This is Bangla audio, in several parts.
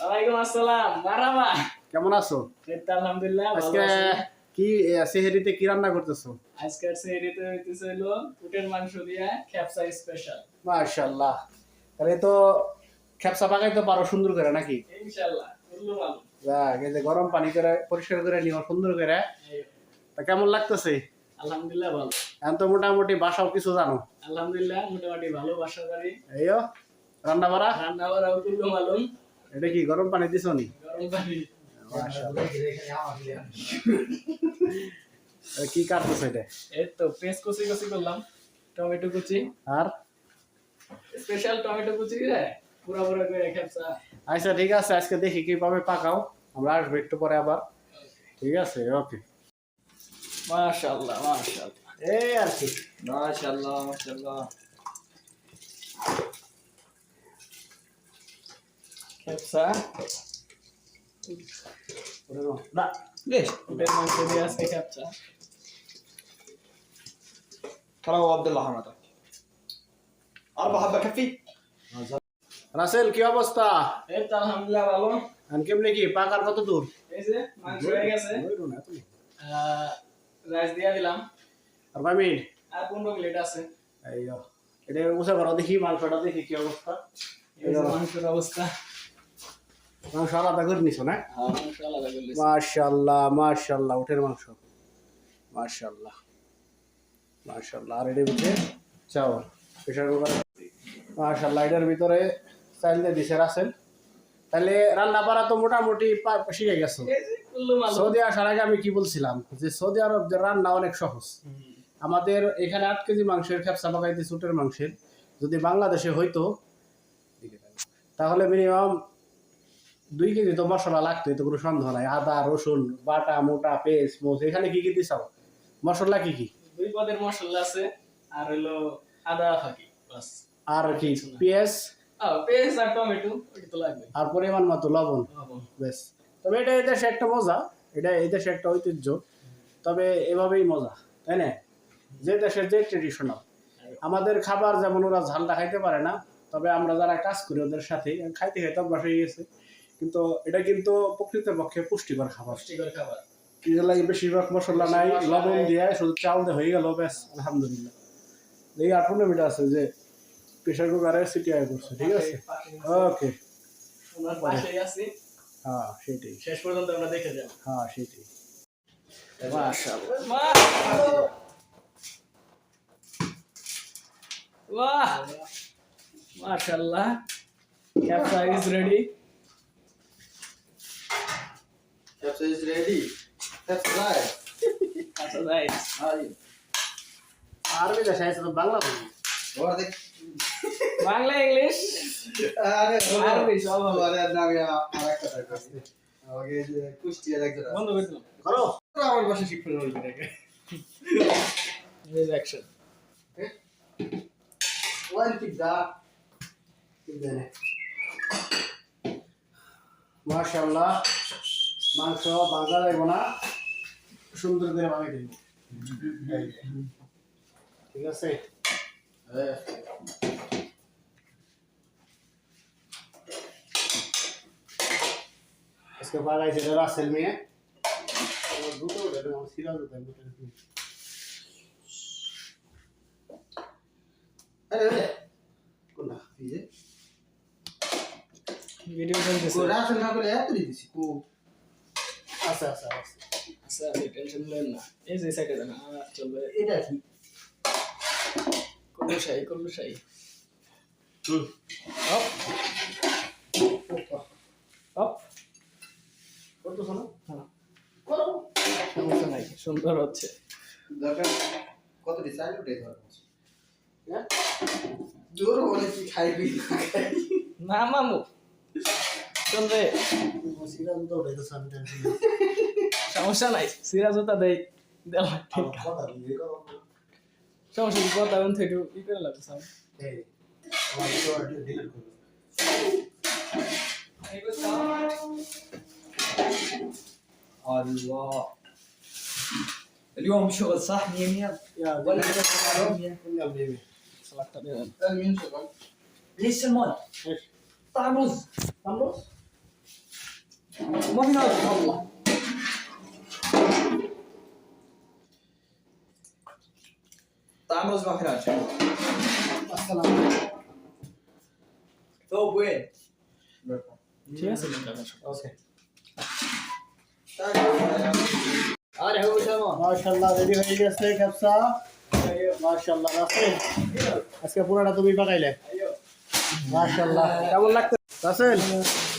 ওয়ালাইকুম আসসালাম মারামা। কেমন আছো? এই আলহামদুলিল্লাহ আজকে কি সেহেরিতে কি রান্না করতেছো? আজকের সেহরিতে হইতেছে হলো উটের মাংস দিয়ে খেপসা স্পেশাল মাশাআল্লাহ। তাহলে তো খেপসা পাকাইতে পারো সুন্দর করে নাকি? ইনশাআল্লাহ যাক, এই যে গরম পানি করে পরিষ্কার করে নিও সুন্দর করে। তা কেমন লাগতেছে? আলহামদুলিল্লাহ ভালো। এখন তো মোটামুটি বাসাও কিছু জানো। আলহামদুলিল্লাহ মোটামুটি ভালো বাসা বাড়ি এইও রান্না বাড়া রান্না কুল্লু মালুম এটা কি গরম পানি দিছো নি? কি কাটতেছো এটা? এই তো পেস্ট কুচি কুচি করলাম টমেটো কুচি। আর? স্পেশাল টমেটো কুচি রে পুরা পুরা করে খেপসা আচ্ছা ঠিক আছে আজকে দেখি কীভাবে পাকাও। আমরা আসব একটু পরে আবার। ঠিক আছে ওকে। মাশাআল্লাহ মাশাআল্লাহ। এই আর কি। মাশাআল্লাহ মাশাআল্লাহ। খেপসা না ليش؟ উটের মাংস দিয়ে আজকে খেপসা ترى هو عبد الله حمادك أربع حبة كفي রাসেল কি অবস্থা এই তো আলহামদুলিল্লাহ ভালো আর কেমনে কি পাকার কত দূর এই যে মাংস হয়ে গেছে রাইস দিয়ে দিলাম আর কয় মিনিট আর পনেরো প্লেট আছে এই যো। এটা উঁচা করো দেখি মাংসটা দেখি কি অবস্থা এই যে মাংসের অবস্থা মাংস আলাদা করে নিছো না? হ্যাঁ মাশাল্লাহ মাশাল্লাহ উঠের মাংস। মাশাল্লাহ মাশাল্লাহ আর এটার ভিতরে প্রেশার কুকার। মাশাল্লাহ এটার ভিতরে চাইল দিয়ে দিছে রাসেল। তাহলে রান্না পাড়া তো মোটামুটি শিখে গেছো। সৌদি আসার আগে আমি কি বলছিলাম? যে সৌদি আরব রান্না অনেক সহজ। আমাদের এখানে আট কেজি মাংসের খেপসা পাকাইতে উটের মাংসের। যদি বাংলাদেশে হইতো তাহলে মিনিমাম দুই কেজি তো মশলা লাগতো এতে কোনো সন্দেহ নাই। আদা রসুন বাটা মোটা পেস্ট মোচ এখানে কি কি দিছাও মশলা কি কি? দুই পদের মশলা আছে আর হলো আদা ফাঁকি বাস। আর কি? পেঁয়াজ? পেঁয়াজ আর টমেটো ওটা তো লাগবে। আর পরিমাণ মতো লবণ? লবণ। বেশ তবে এটা এই দেশে একটা মজা এটা এই দেশে একটা ঐতিহ্য। তবে এভাবেই মজা তাই না? যে দেশের যে ট্রেডিশনাল আমাদের খাবার যেমন ওরা ঝালটা খাইতে পারে না তবে আমরা যারা কাজ করি ওদের সাথে খাইতে খাইতে অভ্যাস হয়ে গেছে। কিন্তু এটা কিন্তু প্রকৃতপক্ষে পুষ্টিকর খাবার। পুষ্টিকর খাবার। এগুলো বেশিরভাগ মশলা নাই লবণ দিয়ে শুধু চাল দিয়ে হয়ে গেল ব্যাস আলহামদুলিল্লাহ। এই আট পনেরো আছে যে প্রেশার কুকারে সিটি আয় করছে ঠিক আছে? ওকে হ্যাঁ সেটাই। শেষ পর্যন্ত আমরা দেখে যাব। হ্যাঁ সেটাই। মাশাআল্লাহ। বাহ মাশাআল্লাহ। ক্যাপসা is ready That's is ready. That's right. Right Hi. আরবি দেশে আছে তো বাংলা বলি What? the? বাংলা ইংলিশ? আরে আরবি সব হবে। আরে না আমি আরেকটা টাকা আমাকে কুষ্টিয়া লাগছে না বন্ধ করে দিলাম। করো। আমার বাসা শিখতে বলবি নাকি? এই অ্যাকশন ওয়ান কি দা মাশাল্লাহ মাংস বাংলা দেবো না। সুন্দর করে ভাবে দেবো। ঠিক আছে? আজকে বাগাইছে রাসেল মেয়ে। দুটো উঠে সিরাজ উঠে ভিডিও চলতেছে। না করে এত দিছি। কো আচ্ছা আচ্ছা আচ্ছা আচ্ছা আপনি টেনশন নেন না এই যে সাইডে দেন চলবে এটা কি করলু শাহি করলু শাহি হুম অপ অপ করতো শোনো হ্যাঁ করো সমস্যা নাই সুন্দর হচ্ছে দরকার কত ডিসাইড উঠে ধর হ্যাঁ জোর বলে কি খাইবি খাইবি না মামু চলবে সিরাজ তো উঠে তো সামনে টেনশন সমস্যা নাই সিরাজ ওটা দেই দেওয়া ঠিক কথা দিয়ে করো সমস্যা কি কথা বলতে একটু ই করে লাগছে সাউন্ড এই আমার ভিডিও ডিলিট করো الله اليوم شغل صح 100 100 يا ولا كنا بيبي সালাদটা দেন مين شغل ليش سلمون؟ ايش طعم رز خلص Tá, meus mafirantes. তো বয়ে ঠিক আছে ওকে আর হ্যাঁ বুঝলাম মাশাআল্লাহ রেডি হয়ে গেছে কাপসা মাশাআল্লাহ আছে আজকে পুরোটা তুমি পাকাইলে মাশাআল্লাহ কেমন লাগছে রাসেল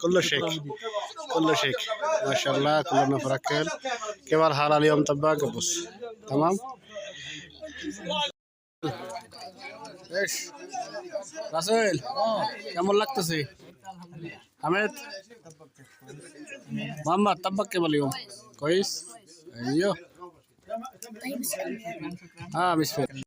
كله شيك. كله شيك. ما شاء الله كلنا فركل كيف الحالة اليوم طباق قبص تمام؟ إيش؟ رسول كم لك تسي؟ حمد ماما طبق كيف اليوم؟ كويس؟ أيوه. طيب، آه مش فاهم